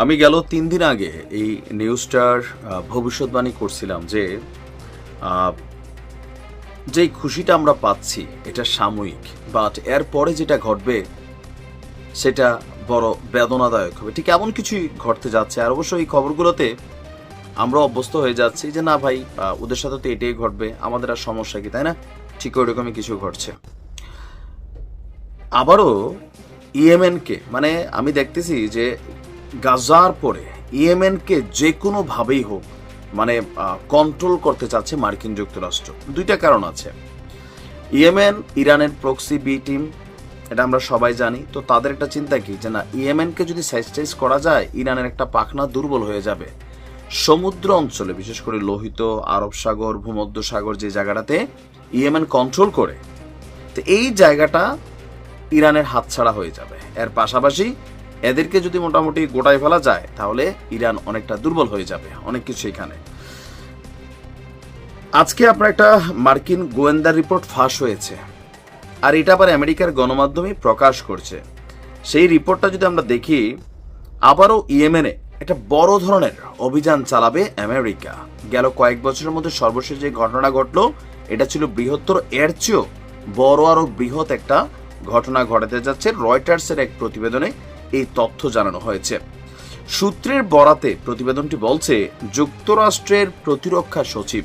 আমি গেল তিন দিন আগে এই নিউজটার ভবিষ্যৎবাণী করছিলাম যে যেই খুশিটা আমরা পাচ্ছি এটা সাময়িক বাট এর পরে যেটা ঘটবে সেটা বড় বেদনাদায়ক হবে। ঠিক এমন কিছুই ঘটতে যাচ্ছে। আর অবশ্য এই খবরগুলোতে আমরা অভ্যস্ত হয়ে যাচ্ছি যে, না ভাই ওদের সাথে তো এটাই ঘটবে, আমাদের আর সমস্যা কি, তাই না? ঠিক ওইরকমই কিছু ঘটছে। আবারও ইএমএনকে মানে আমি দেখতেছি যে গাজার পরে ইয়েমেনকে যে কোনোভাবেই হোক মানে কন্ট্রোল করতে চাচ্ছে মার্কিন যুক্তরাষ্ট্র। দুইটা কারণ আছে। ইয়েমেন, ইরানের প্রক্সি বি টিম এটা আমরা সবাই জানি, তো তাদের একটা চিন্তা কি? যে না, ইয়েমেনকে যদি সাইস্টাইজ করা যায়, ইরানের একটা পাখনা দুর্বল হয়ে যাবে। সমুদ্র অঞ্চলে, বিশেষ করে লোহিত, আরব সাগর, ভূমধ্য সাগর যে জায়গাটাতে ইয়েমেন কন্ট্রোল করে, তো এই জায়গাটা ইরানের হাতছাড়া হয়ে যাবে। এর পাশাপাশি এদেরকে যদি মোটামুটি গোটায় ফেলা যায়, তাহলে ইরান অনেকটা দুর্বল হয়ে যাবে। অনেক কিছু এখানে। আজকে আপনার একটা মার্কিন গোয়েন্দা রিপোর্ট ফাঁস হয়েছে। আর এটা আবার আমেরিকার গণমাধ্যমে প্রকাশ করছে। সেই রিপোর্টটা যদি আমরা দেখি, আবারও ইয়েমেনে একটা বড় ধরনের অভিযান চালাবে আমেরিকা। গেল কয়েক বছরের মধ্যে সর্বশেষ যে ঘটনা ঘটলো, এটা ছিল বৃহত্তর, এর চেয়েও বড় আরও বৃহৎ একটা ঘটনা ঘটাতে যাচ্ছে রয়টার্সের এক প্রতিবেদনে। তথ্য জানানো হয়েছে। সূত্রের বরাতে প্রতিবেদনটি বলছে, যুক্তরাষ্ট্রের প্রতিরক্ষা সচিব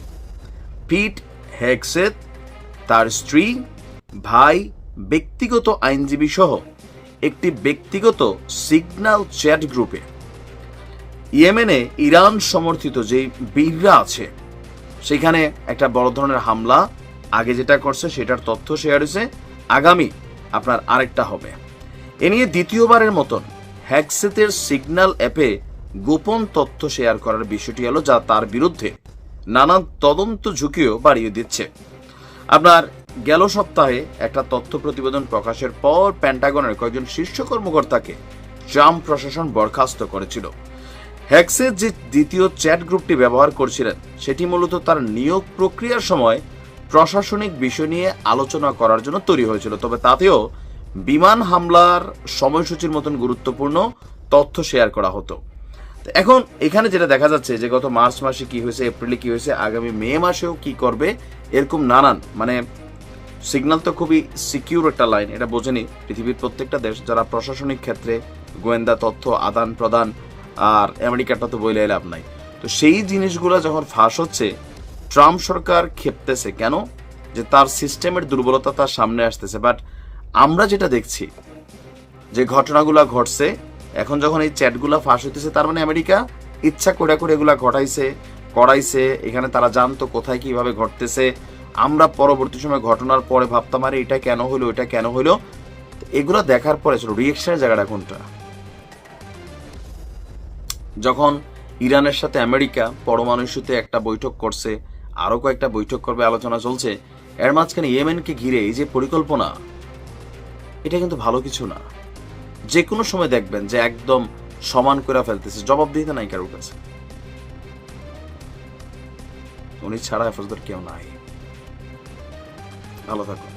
পিট হেক্সেত তার স্ত্রী, ভাই, ব্যক্তিগত আইনজীবী সহ একটি ব্যক্তিগত সিগন্যাল চ্যাট গ্রুপে। ইয়েমেনে ইরান সমর্থিত যে বীররা আছে, সেখানে একটা বড় ধরনের হামলা, আগে যেটা করছে সেটার তথ্য শেয়ার হয়েছে, আগামী আপনার আরেকটা হবে। এ নিয়ে দ্বিতীয়বারের মতন হ্যাকসেতের সিগন্যাল অ্যাপে গোপন তথ্য শেয়ার করার বিষয়টি হলো যা তার বিরুদ্ধে নানান তদন্ত ঝুঁকিও বাড়িয়ে দিচ্ছে। আপনার গেল সপ্তাহে একটা তথ্য প্রতিবেদন প্রকাশের পর প্যান্টাগনের কয়েকজন শীর্ষ কর্মকর্তাকে ট্রাম্প প্রশাসন বরখাস্ত করেছিল। হ্যাক্সের যে দ্বিতীয় চ্যাট গ্রুপটি ব্যবহার করছিলেন, সেটি মূলত তার নিয়োগ প্রক্রিয়ার সময় প্রশাসনিক বিষয় নিয়ে আলোচনা করার জন্য তৈরি হয়েছিল, তবে তাতেও বিমান হামলার সময়সূচির মতন গুরুত্বপূর্ণ তথ্য শেয়ার করা হতো। এখন এখানে যেটা দেখা যাচ্ছে যে গত মার্চ মাসে কি হয়েছে, এপ্রিলে কি হয়েছে, আগামী মে মাসেও কি করবে, এরকম নানান মানে সিগন্যাল তো খুবই সিকিউর একটা লাইন, এটা বোঝেনি পৃথিবীর প্রত্যেকটা দেশ, যারা প্রশাসনিক ক্ষেত্রে গোয়েন্দা তথ্য, আদান প্রদান আর আমেরিকাটা তো বইলে লাভ নাই। তো সেই জিনিসগুলো যখন ফাঁস হচ্ছে, ট্রাম্প সরকার ক্ষেপতেছে। কেন? যে তার সিস্টেমের দুর্বলতা তার সামনে আসতেছে, বাট আমরা যেটা দেখছি, যে ঘটনাগুলো ঘটছে, এখন যখন এই চ্যাটগুলো ফাঁস হইতেছে, তার মানে আমেরিকা ইচ্ছা করে করে এগুলা ঘটাইছে, করাইছে, এখানে তারা জানতো কোথায় কীভাবে ঘটতেছে। আমরা পরবর্তী সময় ঘটনার পরে ভাবতাম, আরে, এটা কেন হলো এটা কেন হলো এগুলো দেখার পরে ছিল রিয়েকশনের জায়গাটা কোনটা? যখন ইরানের সাথে আমেরিকা পরমাণু ইস্যুতে একটা বৈঠক করছে আরও কয়েকটা বৈঠক করবে, আলোচনা চলছে, এর মাঝখানে ইয়েমেনকে ঘিরে এই যে পরিকল্পনা এটা কিন্তু ভালো কিছু না। যে কোনো সময় দেখবেন যে একদম সমান করে ফেলতেছে। জবাব দিতে নাই কারোর কাছে। উনি ছাড়া হেফাজতের কেউ নাই। ভালো থাকুন।